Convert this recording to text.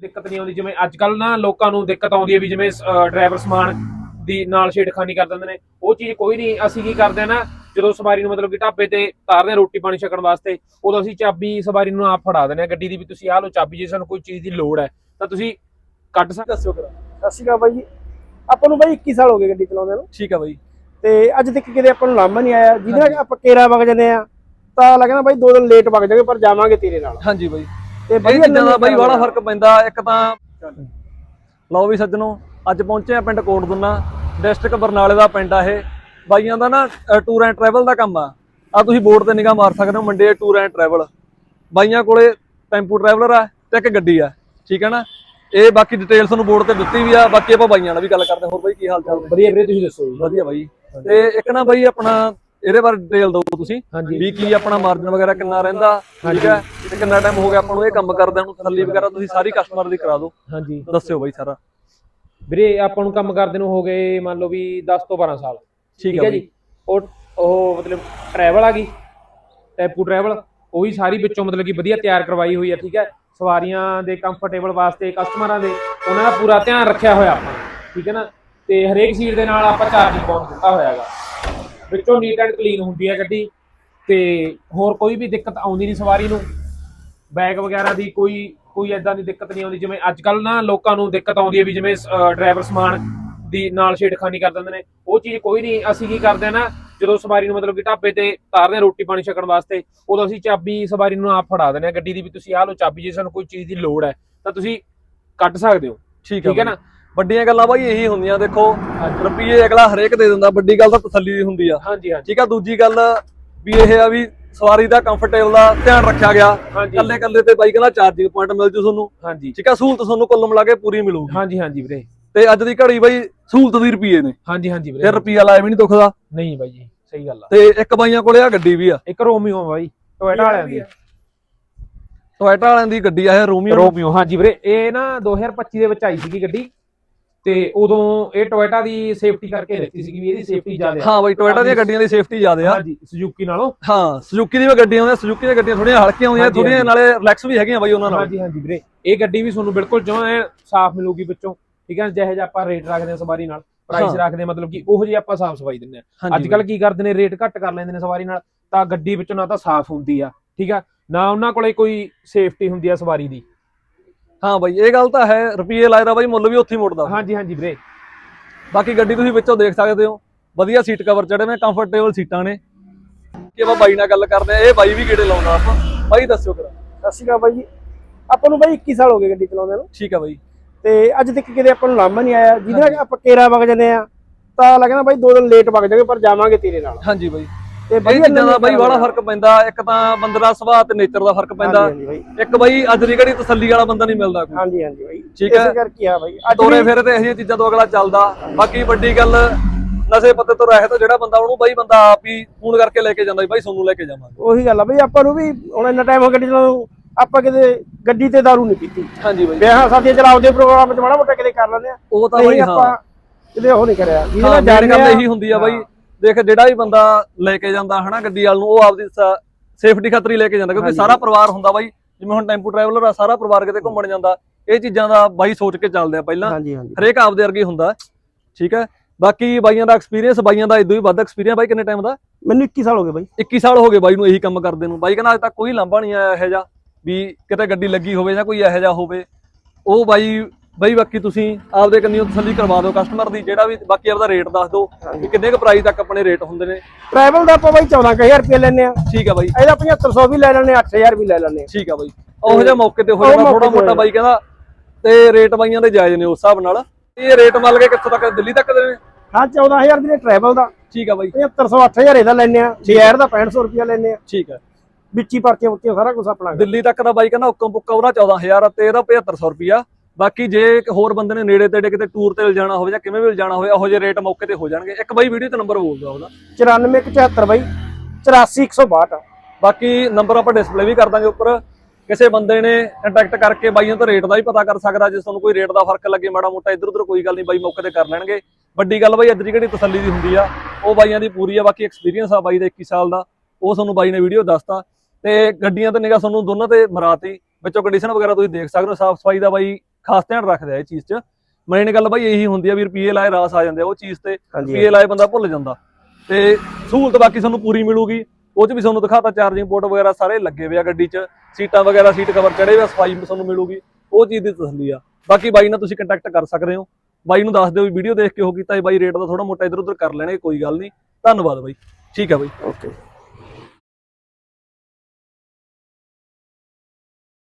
ਦਿੱਕਤ ਨਹੀਂ ਆਉਂਦੀ ਜਿਵੇਂ ਅੱਜ ਕੱਲ ਨਾ ਲੋਕਾਂ ਨੂੰ ਦਿੱਕਤ ਆਉਂਦੀ ਹੈ ਵੀ ਜਿਵੇਂ ਡਰਾਈਵਰ ਸਮਾਨ ਦੀ ਨਾਲ ਛੇੜਖਾਨੀ ਕਰ ਦਿੰਦੇ ਨੇ। ਉਹ ਚੀਜ਼ ਕੋਈ ਨਹੀਂ ਅਸੀਂ ਕੀ ਕਰਦੇ ਆ ਨਾ ਜਦੋਂ ਸਵਾਰੀ ਨੂੰ ਮਤਲਬ ਕਿ ਢਾਬੇ ਤੇ ਤਾਰਦੇ ਰੋਟੀ ਪਾਣੀ ਛਕਣ ਵਾਸਤੇ ਉਦੋਂ ਅਸੀਂ ਚਾਬੀ ਸਵਾਰੀ ਨੂੰ ਆਪ ਫੜਾ ਦਿੰਦੇ ਆ ਗੱਡੀ ਦੀ ਵੀ ਤੁਸੀਂ ਆਹ ਲਓ ਚਾਬੀ ਜੇ ਸਾਨੂੰ ਕੋਈ ਚੀਜ਼ ਦੀ ਲੋੜ ਹੈ ਤਾਂ ਤੁਸੀਂ ਕੱਢ ਸਕਦੇ ਦੱਸਿਓ ਕਰਾ ਸਤਿ ਸ਼੍ਰੀ ਅਕਾਲ ਬਾਈ ਜੀ। ਆਪਾਂ ਨੂੰ ਬਾਈ 21 ਸਾਲ ਹੋ ਗਏ ਗੱਡੀ ਚਲਾਉਂਦੇ ਨੂੰ। ਠੀਕ ਆ ਬਾਈ। ਤੇ ਅੱਜ ਤੱਕ ਕਿਤੇ ਆਪਾਂ ਨੂੰ ਲਾਂਭਾ ਨਹੀਂ ਆਇਆ। ਜਿਹਦੇ ਨਾਲ ਆਪਾਂ ਕੇਰਾ ਵਗ ਜਾਂਦੇ ਆ ਤਾਂ ਲੱਗਦਾ ਬਾਈ ਦੋ ਦਿਨ ਲੇਟ ਵਗ ਜਾਗੇ ਪਰ ਜਾਵਾਂਗੇ ਤੇਰੇ ਨਾਲ। ਹਾਂਜੀ ਬਾਈ। ਤੇ ਇਹ ਵਧੀਆ ਚੀਜ਼ਾਂ ਦਾ ਬਾਈ ਬੜਾ ਫ਼ਰਕ ਪੈਂਦਾ ਇੱਕ ਤਾਂ ਲਓ ਵੀ ਸੱਜਣੋ ਅੱਜ ਪਹੁੰਚੇ ਆ ਪਿੰਡ ਕੋਟਦੁੰਨਾ ਡਿਸਟ੍ਰਿਕਟ ਬਰਨਾਲੇ ਦਾ ਪਿੰਡ ਆ ਇਹ। ਬਾਈਆਂ ਦਾ ਨਾ ਟੂਰ ਐਂਡ ਟਰੈਵਲ ਦਾ ਕੰਮ ਆ। ਆ ਤੁਸੀਂ ਬੋਰਡ ਤੇ ਨਿਗਾਹ ਮਾਰ ਸਕਦੇ ਹੋ ਮੰਡੇ ਟੂਰ ਐਂਡ ਟਰੈਵਲ ਬਾਈਆਂ ਕੋਲੇ ਟੈਂਪੂ ਟਰੈਵਲਰ ਆ ਤੇ ਇੱਕ ਗੱਡੀ ਆ ਠੀਕ ਹੈ ਨਾ? ਇਹ ਬਾਕੀ ਡਿਟੇਲ ਤੁਹਾਨੂੰ ਬੋਰਡ ਤੇ ਦਿੱਤੀ ਵੀ ਆ ਬਾਕੀ ਆਪਾਂ ਬਾਈਆਂ ਨਾਲ ਵੀ ਗੱਲ ਕਰਦੇ ਹਾਂ। ਹੋਰ ਬਾਈ ਕੀ ਹਾਲ ਚਾਲ? ਵਧੀਆ ਵੀਰੇ ਤੁਸੀਂ ਦੱਸੋ ਜੀ। ਵਧੀਆ ਬਾਈ। ਤੇ ਇੱਕ ਨਾ ਬਾਈ ਆਪਣਾ ਇਹਦੇ ਬਾਰੇ ਡਿਟੇਲ ਦਿਓ ਤੁਸੀਂ ਵੀ ਕੀ ਆਪਣਾ ਮਾਰਜਨ ਵਗੈਰਾ ਕਿੰਨਾ ਰਹਿੰਦਾ ਠੀਕ ਹੈ? ਤੇ ਕਿੰਨਾ ਟਾਈਮ ਹੋ ਗਿਆ ਆਪਾਂ ਨੂੰ ਇਹ ਕੰਮ ਕਰਦਿਆਂ ਨੂੰ ਤਸੱਲੀ ਵਗੈਰਾ ਤੁਸੀਂ ਸਾਰੀ ਕਸਟਮਰ ਦੀ ਕਰਾ ਦਿਓ। ਹਾਂਜੀ। ਦੱਸਿਓ ਬਾਈ ਸਾਰਾ। ਵੀਰੇ ਆਪਾਂ ਨੂੰ ਕੰਮ ਕਰਦੇ ਨੂੰ ਹੋ ਗਏ ਮੰਨ ਲਓ ਵੀ 10 ਤੋਂ 12 ਸਾਲ। ਠੀਕ ਹੈ ਜੀ? ਉਹ ਉਹ ਮਤਲਬ ਟਰੈਵਲ ਆ ਗਈ ਟੈਪੂ ਟਰੈਵਲ ਉਹ ਵੀ ਸਾਰੀ ਵਿੱਚੋਂ ਮਤਲਬ ਕਿ ਵਧੀਆ ਤਿਆਰ ਕਰਵਾਈ ਹੋਈ ਹੈ ਠੀਕ ਹੈ? ਸਵਾਰੀਆਂ ਦੇ ਕੰਫਰਟੇਬਲ ਵਾਸਤੇ ਕਸਟਮਰਾਂ ਦੇ ਉਹਨਾਂ ਦਾ ਪੂਰਾ ਧਿਆਨ ਰੱਖਿਆ ਹੋਇਆ ਆਪਾਂ। ਠੀਕ ਹੈ ਨਾ? ਤੇ ਹਰੇਕ ਸੀਟ ਦੇ ਨਾਲ ਆਪਾਂ ਚਾਰਜਿੰਗ ਪਾਉਣ ਦਿੱਤਾ ਹੋਇਆ ਹੈਗਾ। ਵਿੱਚੋਂ ਨੀਟ ਐਂਡ ਕਲੀਨ ਹੁੰਦੀ ਹੈ ਗੱਡੀ ਤੇ ਹੋਰ ਕੋਈ ਵੀ ਦਿੱਕਤ ਆਉਂਦੀ ਨਹੀਂ ਸਵਾਰੀ ਨੂੰ। ਬੈਗ ਵਗੈਰਾ ਦੀ ਕੋਈ ਕੋਈ ਐਦਾਂ ਦੀ ਦਿੱਕਤ ਨਹੀਂ ਆਉਂਦੀ ਜਿਵੇਂ ਅੱਜ ਕੱਲ ਨਾ ਲੋਕਾਂ ਨੂੰ ਦਿੱਕਤ ਆਉਂਦੀ ਹੈ ਵੀ ਜਿਵੇਂ ਡਰਾਈਵਰ ਸਮਾਨ ਦੀ ਨਾਲ ਛੇੜਖਾਨੀ ਕਰ ਦਿੰਦੇ ਨੇ। ਉਹ ਚੀਜ਼ ਕੋਈ ਨਹੀਂ ਅਸੀਂ ਕੀ ਕਰਦੇ ਆ ਨਾ ਜਦੋਂ ਸਵਾਰੀ ਨੂੰ ਮਤਲਬ ਕਿ ਢਾਬੇ ਤੇ ਤਾਰਦੇ ਹਾਂ ਰੋਟੀ ਪਾਣੀ ਛਕਣ ਵਾਸਤੇ ਉਦੋਂ ਅਸੀਂ ਚਾਬੀ ਸਵਾਰੀ ਨੂੰ ਆਪ ਫੜਾ ਦਿੰਦੇ ਆ ਗੱਡੀ ਦੀ ਵੀ ਤੁਸੀਂ ਆਹ ਲਓ ਚਾਬੀ ਜੇ ਸਾਨੂੰ ਕੋਈ ਚੀਜ਼ ਦੀ ਲੋੜ ਹੈ ਤਾਂ ਤੁਸੀਂ ਕੱਢ ਸਕਦੇ ਹੋ। ਠੀਕ ਹੈ ਨਾ? ਵੱਡੀਆਂ ਗੱਲਾਂ ਬਾਈ ਇਹੀ ਹੁੰਦੀਆਂ ਦੇਖੋ ਰੁਪਈਏ ਅਗਲਾ ਹਰੇਕ ਦੇ ਦਿੰਦਾ ਵੱਡੀ ਗੱਲ ਤਾਂ ਤਸੱਲੀ ਦੀ ਹੁੰਦੀ ਆ। ਹਾਂਜੀ ਹਾਂਜੀ। ਠੀਕ ਆ ਦੂਜੀ ਗੱਲ ਵੀ ਇਹ ਆ ਵੀ ਸਵਾਰੀ ਦਾ ਕੰਫਰਟੇਬਲ ਦਾ ਧਿਆਨ ਰੱਖਿਆ ਗਿਆ। ਕੱਲੇ ਕੱਲੇ ਤੇ ਬਾਈ ਕਹਿੰਦਾ ਚਾਰਜਿੰਗ ਪੁਆਇੰਟ ਮਿਲ ਜੂ ਤੁਹਾਨੂੰ। ਹਾਂਜੀ। ਠੀਕ ਆ ਸਹੂਲਤ ਤੁਹਾਨੂੰ ਕੁੱਲ ਮਿਲਾ ਕੇ ਪੂਰੀ ਮਿਲੂਗੀ। ਹਾਂਜੀ ਹਾਂਜੀ ਵੀਰੇ। ਤੇ ਅੱਜ ਦੀ ਘੜੀ ਬਾਈ ਸਹੂਲਤ ਦੀ ਰੁਪਈਏ ਨੇ। ਹਾਂਜੀ ਹਾਂਜੀ ਤੇ ਵੀਰੇ ਰੁਪਈਆ ਲਾਇਆ ਵੀ ਨਹੀਂ ਦੁਖਦਾ ਨਹੀਂ ਬਾਈ ਜੀ ਸਹੀ ਗੱਲ ਆ। ਤੇ ਇੱਕ ਬਾਈਆਂ ਕੋਲੇ ਆ ਗੱਡੀ ਵੀ ਆ। ਇੱਕ ਰੋਮੀਓ ਬਾਈ ਟੋਇਟਾ ਵਾਲਿਆਂ ਦੀ। ਟੋਇਟਾ ਵਾਲਿਆਂ ਦੀ ਗੱਡੀ ਆ ਇਹ ਰੋਮੀਓ। ਰੋਮੀਓ ਹਾਂਜੀ ਵੀਰੇ। ਇਹ ਨਾ 2025 ਦੇ ਵਿੱਚ ਆਈ ਸੀਗੀ ਗੱਡੀ। ਤੇ ਉਦੋਂ ਇਹ ਟੋਇਟਾ ਦੀ ਸੇਫਟੀ ਕਰਕੇ ਰੱਖੀ ਸੀਗੀ ਵੀ ਇਹਦੀ ਸੇਫਟੀ ਜ਼ਿਆਦਾ ਹਾਂ ਬਾਈ ਟੋਇਟਾ ਦੀਆਂ ਗੱਡੀਆਂ ਦੀ ਸੇਫਟੀ ਜ਼ਿਆਦਾ ਆ। ਹਾਂਜੀ ਸੁਜ਼ੂਕੀ ਨਾਲੋਂ। ਹਾਂ ਸੁਜ਼ੂਕੀ ਦੀਆਂ ਵੀ ਗੱਡੀਆਂ ਆਉਂਦੀਆਂ ਸੁਜ਼ੂਕੀ ਦੀਆਂ ਗੱਡੀਆਂ ਥੋੜੀਆਂ ਹਲਕੀਆਂ ਹੁੰਦੀਆਂ ਥੋੜੀਆਂ। ਨਾਲੇ ਰਿਲੈਕਸ ਵੀ ਹੈਗੀਆਂ ਬਾਈ ਉਹਨਾਂ ਨਾਲ। ਹਾਂਜੀ ਹਾਂਜੀ ਵੀਰੇ। ਇਹ ਗੱਡੀ ਵੀ ਤੁਹਾਨੂੰ ਬਿਲਕੁਲ ਜਮਾਂ ਐਨ ਸਾਫ਼ ਮਿਲੂਗੀ ਵਿੱਚੋਂ ਠੀਕ ਹੈ ਜਿਹੇ ਜਿਹਾ ਆਪਾਂ ਰੇਟ ਰੱਖਦੇ ਹਾਂ ਸਵਾਰੀ ਨਾਲ ਪ੍ਰਾਈਸ। ਰੱਖਦੇ ਹਾਂ ਮਤਲਬ ਕਿ ਉਹੋ ਜਿਹੀ ਆਪਾਂ ਸਾਫ਼ ਸਫ਼ਾਈ ਦਿੰਦੇ ਆ ਅੱਜ ਕੱਲ ਕੀ ਕਰਦੇ ਨੇ ਰੇਟ ਘੱਟ ਕਰ ਲੈਂਦੇ ਨੇ ਸਵਾਰੀ ਨਾਲ ਤਾਂ ਗੱਡੀ ਵਿੱਚੋਂ ਨਾ ਤਾਂ ਸਾਫ਼ ਹੁੰਦੀ ਆ ਠੀਕ ਆ ਨਾ ਉਹਨਾਂ ਕੋਲੇ ਕੋਈ ਸੇਫਟੀ ਹੁੰਦੀ ਆ ਸਵਾਰੀ ਦੀ। ਹਾਂ ਬਾਈ ਇਹ ਗੱਲ ਤਾਂ ਹੈ ਰੁਪਈਏ ਲਾਇਦਾ ਬਾਈ ਮੁੱਲ ਵੀ ਉੱਥੇ ਹੀ ਮੁੜਦਾ। ਹਾਂਜੀ ਹਾਂਜੀ ਵੀਰੇ। ਬਾਕੀ ਗੱਡੀ ਤੁਸੀਂ ਵਿੱਚੋਂ ਦੇਖ ਸਕਦੇ ਹੋ ਵਧੀਆ ਸੀਟ ਕਵਰ ਚੜੇ ਨੇ ਕੰਫਰਟੇਬਲ ਸੀਟਾਂ ਨੇ। ਕਿ ਆਪਾਂ ਬਾਈ ਨਾਲ ਗੱਲ ਕਰਦੇ ਆ ਇਹ ਬਾਈ ਵੀ ਕਿਹੜੇ ਲਾਉਂਦਾ ਆਪਾਂ? ਬਾਈ ਦੱਸਿਓ ਕਰਾ ਸਤਿ ਸ਼੍ਰੀ ਅਕਾਲ ਬਾਈ ਜੀ। ਆਪਾਂ ਨੂੰ ਬਾਈ 21 ਸਾਲ ਹੋ ਗਏ ਗੱਡੀ ਚਲਾਉਂਦੇ ਨੂੰ। ਠੀਕ ਆ ਬਾਈ। ਤੇ ਅੱਜ ਤੱਕ ਕਿਤੇ ਆਪਾਂ ਨੂੰ ਲਾਂਭਾ ਨਹੀਂ ਆਇਆ। ਜਿਹਦੇ ਨਾਲ ਆਪਾਂ ਕੇਰਾ ਵਗ ਜਾਂਦੇ ਆ ਤਾਂ ਲੱਗਦਾ ਬਾਈ ਦੋ ਦਿਨ ਲੇਟ ਵਗ ਜਾਗੇ ਪਰ ਜਾਵਾਂਗੇ ਤੇਰੇ ਨਾਲ। ਹਾਂਜੀ ਬਾਈ। ਤੇ ਵਧੀਆ ਚੀਜ਼ਾਂ ਦਾ ਬਾਈ ਬੜਾ ਫ਼ਰਕ ਪੈਂਦਾ ਇੱਕ ਤਾਂ ਬੰਦੇ ਦਾ ਸੁਭਾਅ ਤੇ ਨੇਚਰ ਦਾ ਫ਼ਰਕ ਪੈਂਦਾ। ਇੱਕ ਬਾਈ। ਅੱਜ ਦੀ ਘੜੀ ਤਸੱਲੀ ਵਾਲਾ ਬੰਦਾ ਨਹੀਂ ਮਿਲਦਾ ਕੋਈ। ਹਾਂਜੀ ਹਾਂਜੀ ਬਾਈ। ਠੀਕ ਹੈ। ਇਸੇ ਕਰਕੇ ਆ ਬਾਈ। ਅੱਜ ਤੋਰੇ ਫੇਰੇ ਤੇ ਇਹੋ ਚੀਜ਼ਾਂ ਤੋਂ ਅਗਲਾ ਚੱਲਦਾ। ਬਾਕੀ ਵੱਡੀ ਗੱਲ ਨਸ਼ੇ ਪੱਤੇ ਤੋਂ ਰਹਿਤ ਜਿਹੜਾ ਬੰਦਾ ਉਹਨੂੰ ਬਾਈ ਬੰਦਾ ਆਪ ਹੀ ਫੋਨ ਕਰਕੇ ਲੈ ਕੇ ਜਾਂਦਾ ਬਾਈ ਤੁਹਾਨੂੰ ਲੈ ਕੇ ਜਾਵਾਂਗੇ। ਉਹੀ ਗੱਲ ਆ ਬਾਈ ਆਪਾਂ ਨੂੰ ਵੀ ਹੁਣ ਇੰਨਾ ਟਾਈਮ ਹੋ ਗਿਆ ਗੱਡੀ ਚਲਾਉਣ ਨੂੰ ਆਪਾਂ ਕਿਤੇ ਗੱਡੀ ਤੇ ਦਾਰੂ ਨਹੀਂ ਪੀਤੀ। ਹਾਂਜੀ ਬਾਈ। ਵਿਆਹਾਂ ਸਾਥੀਆਂ ਚਲਾਉਂਦੇ ਪ੍ਰੋਗਰਾਮ ਚ ਮਾੜਾ ਮੋਟਾ ਕਿਤੇ ਕਰ ਲੈਂਦੇ ਆ। ਉਹ ਤਾਂ ਬਾਈ ਆਪਾਂ ਕਿਤੇ ਉਹ ਨਹੀਂ ਕਰਿਆ। ਗੱਲ ਜਾਂਦੇ ਆ। ਇਹੀ ਹੁੰਦੀ ਆ ਬਾਈ। ਦੇਖ ਜਿਹੜਾ ਵੀ ਬੰਦਾ ਲੈ ਕੇ ਜਾਂਦਾ ਹਨਾ ਗੱਡੀ ਵਾਲ ਨੂੰ ਉਹ ਆਪਦੀ ਸੇਫਟੀ ਖਾਤਰ ਲੈ ਕੇ ਜਾਂਦਾ ਕਿਉਂਕਿ। ਸਾਰਾ ਪਰਿਵਾਰ ਹੁੰਦਾ ਬਾਈ ਜਿਵੇਂ ਹੁਣ ਟੈਂਪੂ ਟਰੈਵਲਰ ਆ ਸਾਰਾ ਪਰਿਵਾਰ ਕਿਤੇ ਘੁੰਮਣ ਜਾਂਦਾ ਇਹ ਚੀਜ਼ਾਂ ਦਾ ਬਾਈ ਸੋਚ ਕੇ ਚੱਲਦੇ ਆ ਪਹਿਲਾਂ ਹਰੇਕ ਆਪਦੇ ਵਰਗੀ ਹੁੰਦਾ ਠੀਕ ਹੈ? ਬਾਕੀ ਬਾਈਆਂ ਦਾ ਐਕਸਪੀਰੀਅੰਸ ਬਾਈਆਂ ਦਾ ਇਦੋਂ ਹੀ ਵੱਧ ਐਕਸਪੀਰੀਅੰਸ ਬਾਈ ਕਿੰਨੇ ਟਾਈਮ ਦਾ? ਮੈਨੂੰ 21 ਸਾਲ ਹੋ ਗਏ ਬਾਈ। 21 ਸਾਲ ਹੋ ਗਏ ਬਾਈ ਨੂੰ ਇਹੀ ਕੰਮ ਕਰਦੇ ਨੂੰ ਬਾਈ ਕਹਿੰਦਾ ਅੱਜ ਤੱਕ ਕੋਈ ਲਾਂਭਾ ਨਹੀਂ ਆਇਆ ਇਹੋ ਜਿਹਾ ਵੀ ਕਿਤੇ ਗੱਡੀ ਲੱਗੀ ਹੋਵੇ ਜਾਂ ਕੋਈ ਇਹੋ ਜਿਹਾ ਹੋਵੇ ਉਹ ਬਾਈ ਬਾਈ ਬਾਕੀ ਤੁਸੀਂ ਆਪਦੇ ਕੰਨੀਓ ਤਸੱਲੀ ਕਰਵਾ ਦਿਓ ਕਸਟਮਰ ਦੀ ਜਿਹੜਾ ਵੀ ਬਾਕੀ ਆਪਦਾ ਰੇਟ ਦੱਸ ਦਿਓ ਵੀ ਕਿੰਨੇ ਕੁ ਪ੍ਰਾਈਸ ਤੱਕ ਆਪਣੇ ਰੇਟ ਹੁੰਦੇ ਨੇ। ਟਰੈਵਲ ਦਾ ਆਪਾਂ ਬਾਈ 14000 ਰੁਪਏ ਲੈਣੇ ਆ ਠੀਕ ਆ ਬਾਈ। ਇਹਦਾ 7500 ਵੀ ਲੈ ਲੈਣੇ 8000 ਵੀ ਲੈ ਲੈਣੇ ਠੀਕ ਆ ਬਾਈ। ਉਹੋ ਜਿਹਾ ਮੌਕੇ ਤੇ ਹੋ ਜਾਣਾ ਥੋੜਾ ਮੋਟਾ ਬਾਈ ਕਹਿੰਦਾ ਤੇ ਰੇਟ ਬਾਈਆਂ ਦੇ ਜਾਇਜ਼ ਨੇ ਉਸ ਹਿਸਾਬ ਨਾਲ। ਇਹ ਰੇਟ ਮੰਨ ਕੇ ਕਿੱਥੋਂ ਤੱਕ ਦਿੱਲੀ ਤੱਕ ਦੇ ਨੇ? ਹਾਂ 14000 ਦੀ ਟਰੈਵਲ ਦਾ। ਠੀਕ ਆ ਬਾਈ। 7500 8000 ਇਹਦਾ ਲੈਣੇ ਆ ਸ਼ੇਅਰ ਦਾ 6500 ਰੁਪਏ ਲੈਣੇ ਆ ਠੀਕ ਆ। ਵਿੱਚ ਹੀ ਪਰਚੀਆਂ ਪੁੱਤੀਆਂ ਸਾਰਾ ਕੁਝ ਆਪਣਾ ਦਿੱਲੀ ਤੱਕ ਦਾ ਬਾਈ ਕਹਿੰਦਾ ਹੁਕਮ ਪੁੱਕਾ ਉਹਦਾ 14000 ਤੇ ਇਹਦਾ 7500 ਰੁਪਿਆ ਬਾਕੀ ਜੇ ਹੋਰ ਬੰਦੇ ਨੇ ਨੇੜੇ ਤੇੜੇ ਕਿਤੇ ਟੂਰ ਤੇ ਜਾਣਾ ਹੋਵੇ ਜਾਂ ਕਿਵੇਂ ਵੀ ਜਾਣਾ ਹੋਵੇ ਉਹੋ ਜਿਹੇ ਰੇਟ ਮੌਕੇ ਤੇ ਹੋ ਜਾਣਗੇ। ਇੱਕ ਬਾਈ ਵੀਡੀਓ ਤੇ ਨੰਬਰ ਬੋਲਦਾ ਉਹਦਾ। 9474 ਬਾਈ 84162 ਬਾਕੀ ਨੰਬਰ ਆਪਾਂ ਡਿਸਪਲੇ ਵੀ ਕਰ ਦਾਂਗੇ ਉੱਪਰ। ਕਿਸੇ ਬੰਦੇ ਨੇ ਕੰਟੈਕਟ ਕਰਕੇ ਬਾਈਆਂ ਤੋਂ ਰੇਟ ਦਾ ਵੀ ਪਤਾ ਕਰ ਸਕਦਾ ਜੇ ਤੁਹਾਨੂੰ ਕੋਈ ਰੇਟ ਦਾ ਫ਼ਰਕ ਲੱਗੇ ਮਾੜਾ ਮੋਟਾ ਇੱਧਰ ਉੱਧਰ ਕੋਈ ਗੱਲ ਨਹੀਂ ਬਾਈ ਮੌਕੇ ਤੇ ਕਰ ਲੈਣਗੇ। ਵੱਡੀ ਗੱਲ ਬਾਈ ਅੱਜ ਦੀ ਕਿਹੜੀ ਤਸੱਲੀ ਦੀ ਹੁੰਦੀ ਆ ਉਹ ਬਾਈਆਂ ਦੀ ਪੂਰੀ ਆ ਬਾਕੀ ਐਕਸਪੀਰੀਅੰਸ ਆ ਬਾਈ ਦਾ 21 ਸਾਲ ਦਾ ਉਹ ਤੁਹਾਨੂੰ ਬਾਈ ਨੇ ਵੀਡੀਓ ਦੱਸਤਾ। ਤੇ ਗੱਡੀਆਂ ਤੇ ਨਿਗਾ ਤੁਹਾਨੂੰ ਦੋਨਾਂ ਤੇ ਮਰਾਤੀ ਵਿੱਚੋਂ ਕੰਡੀਸ਼ਨ ਵਗੈਰਾ ਤੁਸੀਂ ਦੇਖ ਸਕਦੇ ਹੋ ਸਾਫ਼ ਸਫ਼ਾਈ ਦਾ ਬਾਈ ਖਾਸ ਧਿਆਨ ਰੱਖਦੇ ਆ ਇਹ ਚੀਜ਼ 'ਚ। ਮੇਨ ਗੱਲ ਬਾਈ ਇਹੀ ਹੁੰਦੀ ਆ ਵੀ ਰੁਪਏ ਲਾਏ ਰਾਸ ਆ ਜਾਂਦੇ ਆ ਉਹ ਚੀਜ਼ ਤੇ ਰੁਪਏ ਲਾਏ ਬੰਦਾ ਭੁੱਲ ਜਾਂਦਾ। ਤੇ ਸਹੂਲਤ ਬਾਕੀ ਤੁਹਾਨੂੰ ਪੂਰੀ ਮਿਲੂਗੀ। ਉਹ 'ਚ ਵੀ ਤੁਹਾਨੂੰ ਦਿਖਾਤਾ ਚਾਰਜਿੰਗ ਪੋਰਟ ਵਗੈਰਾ ਸਾਰੇ ਲੱਗੇ ਹੋਏ ਆ ਗੱਡੀ 'ਚ। ਸੀਟਾਂ ਵਗੈਰਾ ਸੀਟ ਕਵਰ ਚੜੇ ਹੋਏ ਆ ਸਫ਼ਾਈ ਤੁਹਾਨੂੰ ਮਿਲੂਗੀ। ਉਹ ਚੀਜ਼ ਦੀ ਤਸੱਲੀ ਆ। ਬਾਕੀ ਬਾਈ ਨਾਲ ਤੁਸੀਂ ਕੰਟੈਕਟ ਕਰ ਸਕਦੇ ਹੋ। ਬਾਈ ਨੂੰ ਦੱਸ ਦਿਓ ਵੀ ਵੀਡੀਓ ਦੇਖ ਕੇ ਉਹ ਕੀਤਾ ਇਹ ਬਾਈ ਰੇਟ ਦਾ ਥੋੜਾ ਮੋਟਾ ਇਧਰ ਉਧਰ ਕਰ ਲੈਣਗੇ ਕੋਈ ਗੱਲ ਨਹੀਂ। ਧੰਨਵਾਦ ਬਾਈ। ਠੀਕ ਆ ਬਾਈ। ਓਕੇ